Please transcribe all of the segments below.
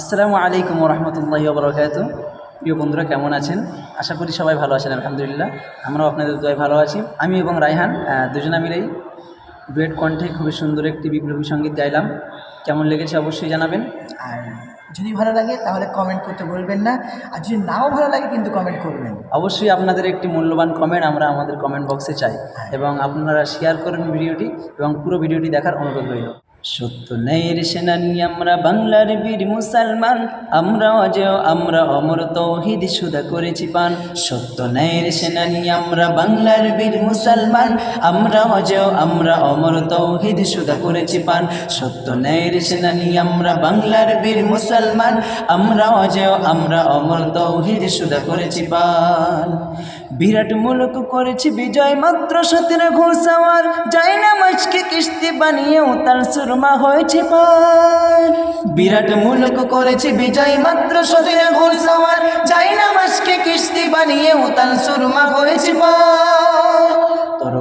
আসসালামু আলাইকুম রহমতুল্লাহ বরকাত প্রিয় বন্ধুরা কেমন আছেন? আশা করি সবাই ভালো আছেন আলহামদুলিল্লাহ। আমরাও আপনাদের দোয়ায় ভালো আছি। আমি এবং রায়হান দুজনা মিলেই ডুয়েট কণ্ঠে খুবই সুন্দর একটি বিপ্লবী সংগীত গাইলাম। কেমন লেগেছে অবশ্যই জানাবেন। আর যদি ভালো লাগে তাহলে কমেন্ট করতে বলবেন না। আর যদি নাও ভালো লাগে কিন্তু কমেন্ট করবেন। অবশ্যই আপনাদের একটি মূল্যবান কমেন্ট আমরা আমাদের কমেন্ট বক্সে চাই এবং আপনারা শেয়ার করেন ভিডিওটি এবং পুরো ভিডিওটি দেখার অনুরোধ রইল। সত্য ন্যায়ের সেনানি, আমরা বাংলার বীর মুসলমান আমরা অজেয় আমরা অমর তৌহিদ সুদা করেছি পান। সত্য ন্যায়ের সেনানি, আমরা বাংলার বীর মুসলমান আমরা অজেয় আমরা অমর তৌহিদ সুদা করেছি পান। সত্য ন্যায়ের সেনানি, আমরা বাংলার বীর মুসলমান আমরা অজেয় আমরা অমর তৌহিদ সুদা করেছি পান। বিরাট মুলক করেছি বিজয় মাত্র সতেরো ঘোষাওয়ার কিস্তি তার সুরমা হয়েছে পার। বিরাট মুলক করেছে বিজয় মাত্র সতেরো ঘোষাওয়ার যাই না মাসকে কিস্তি বানিয়েও তার সুরমা হয়েছে পার।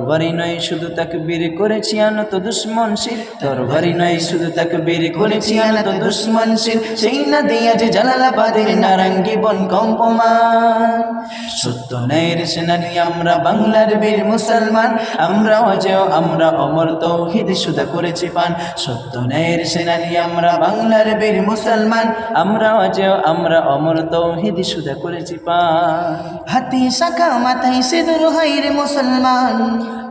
তরবারি নয়, শুধু তাকে বীর করেছি আনত দুশ্মন শির। তরবারি নয়, শুধু তাকে বীর করেছি আনত দুশ্মন শির। সেই না দিয়া যে জালালাবাদের নারাঙ্গি বন কম্পমান। সত্য ন্যায়ের সেনানি, আমরা বাংলার বীর মুসলমান। আমরা অজেয়, আমরা অমর তৌহিদ সুদা করেছি পান। সত্য ন্যায়ের সেনানি, আমরা বাংলার বীর মুসলমান। আমরা অজেয়, আমরা অমর তৌহিদ সুদা করেছি পান। হাতি শাখা মাথায় সিঁদুর হয় রে মুসলমান।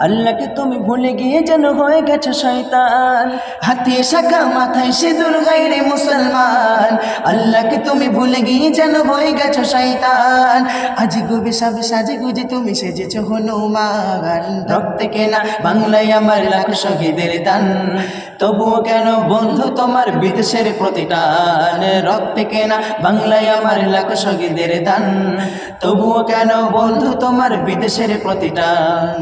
আল্লাহকে তুমি ভুলে গিয়ে যেন হয়ে গেছো শয়তান। হাতে শাখা মাথায় সিঁদুর দুর্গাই রে মুসলমান। আল্লাহকে তুমি ভুলে গিয়ে যেন হয়ে গেছো শয়তান। আজ গুবে সব সাজে গুজে তুমি সেজেছো হনুমান। রক্ত কেনা বাংলায় আমার লাখ শহীদের দান। তবুও কেন বন্ধু তোমার বিদেশের প্রতিটান রক্তে কেনা বাংলায় আমার লাখ শহীদের দান? তবুও কেন বন্ধু তোমার বিদেশের প্রতিটান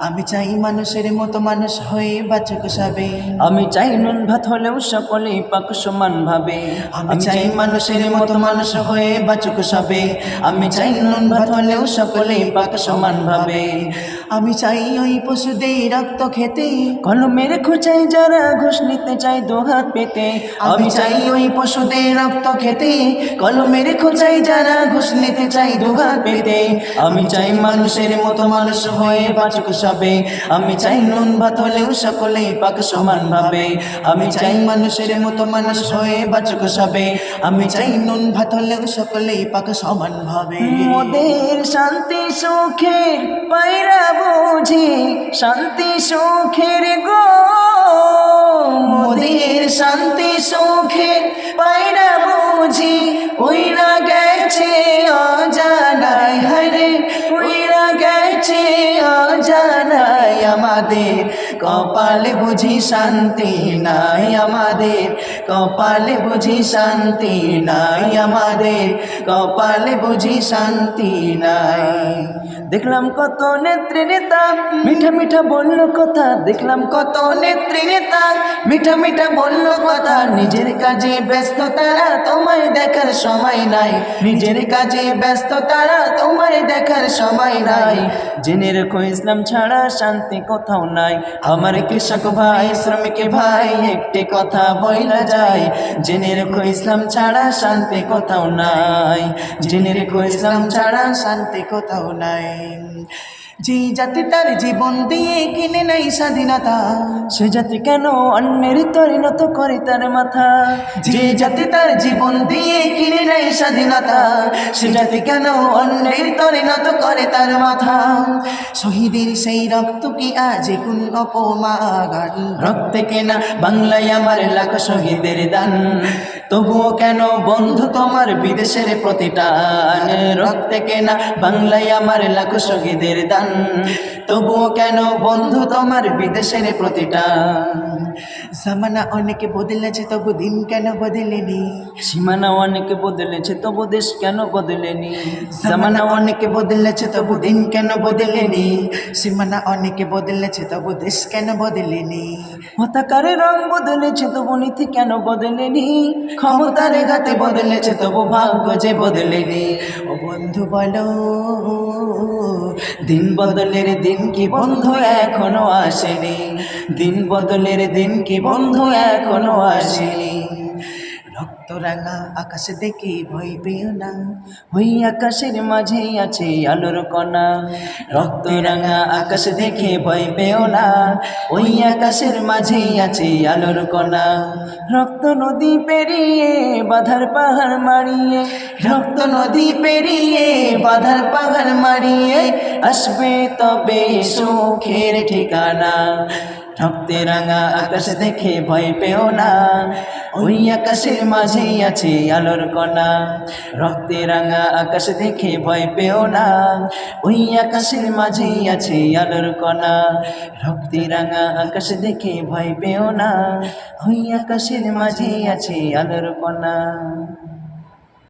আমি চাই মানুষের মতো মানুষ হয়ে বাচক সাবে। আমি চাই নুন ভাত হলেও সকলেই পাক সমান ভাবে। আমি চাই মানুষের মতো মানুষ হয়ে বাচক সাবে। আমি চাই নুন ভাত হলেও সকলেই পাক সমান ভাবে। আমি চাই ওই পশুদের রক্ত খেতে। কলমের খোঁচাই যারা ঘুষ নিতে চাই দোহাত পেতে। আমি চাই ওই পশুদের রক্ত খেতে কলমের খোঁচাই যারা ঘুষ নিতে চাই দুঘাত পেতে। আমি চাই মানুষের মতো মানুষ হয়ে বাচক সবে। আমি চাই নুন ভাত হলেও সকলেই পাক সমান ভাবে। আমি চাই মানুষের মতো মানুষ হয়ে বাচক সবে। আমি চাই নুন ভাত হলেও সকলেই পাক সমান ভাবে। মোদের শান্তি সুখের পায়রা বুঝি শান্তি সুখের গো মোদের শান্তি সুখের পায়রা বুঝি উইরা গেছে অজানায় হরে উইরা গেছে অজানায় আমাদের। কপালে বুঝি শান্তি নাই আমাদের, কপালে বুঝি শান্তি নাই আমাদের, কপালে বুঝি শান্তি নাই। দেখলাম কত নেত্রী নেতা, মিঠা মিঠা বলল কথা, দেখলাম কত নেত্রী নেতা মিঠা মিঠা বলল কথা, নিজের কাজে ব্যস্ত তারা তোমায় দেখার সময় নাই। নিজের কাজে ব্যস্ত তারা তোমায় দেখার সময় নাই। জেনে রেখো, ইসলাম ছাড়া শান্তি কোথাও নাই। আমার কৃষক ভাই, শ্রমিক ভাই, একটি কথা বইলা যায়। জেনে রেখো, ইসলাম ছাড়া শান্তি কোথাও নাই। জেনে রেখো, ইসলাম ছাড়া শান্তি কোথাও নাই। যে জাতি তার জীবন দিয়ে কিনে নাই স্বাধীনতা, সে জাতি কেন অন্যের তরিণত করে তার মাথা? যে জাতি তার জীবন দিয়ে কিনে নেয় স্বাধীনতা, সে জাতি কেন অন্যের তরিণত করে তার মাথা? শহীদের সেই রক্ত কি আজ কোন অপমান রক্তে কেনা বাংলায় আমার লাখ শহীদের দান। তবুও কেন বন্ধু তোমার বিদেশের প্রতিটান রক্তে কেনা বাংলায় আমার লাখ শহীদের দান। তবুও কেন বন্ধু তোমার বিদেশের প্রতিটা? জামানা অনেক বদলেছে তবু দিন কেন বদলেনি? সীমানা অনেক বদলেছে তবু দেশ কেন বদলেনি? জামানা অনেক বদলেছে তবু দিন কেন বদলেনি? সীমানা অনেক বদলেছে তবু দেশ কেন বদলেনি? পতাকার রং বদলেছে তবু নীতি কেন বদলেনি? ক্ষমতার ঘাতে বদলেছে তবু ভাগ্য যে বদলেনি? ও বন্ধু বলো দিন বদলের দিন কি বন্ধু এখনও আসেনি? দিন বদলের দিন কি বন্ধু এখনও আসেনি? রক্ত রাঙা আকাশ দেখে ভয় পেও না। ওই আকাশের মাঝেই আছে আলোর কণা। রক্ত রাঙা আকাশ দেখে ভয় পেও না। ওই আকাশের মাঝেই আছে আলোর কণা। রক্ত নদী পেরিয়ে বাধার পাহাড় মারিয়ে, রক্ত নদী পেরিয়ে বাধার পাহাড় মারিয়ে, আসবে তবে সুখের ঠিকানা। রক্তে রাঙা আকাশ দেখে ভয় পেও না। ওই আকাশের মাঝেই আছে আলোর কণা। রক্তে রাঙা আকাশ দেখে ভয় পেও না। ওই আকাশের মাঝেই আছে আলোর কণা। রক্তে রাঙা আকাশ দেখে ভয় পেও না। ওই আকাশের মাঝেই আছে আলোর কণা।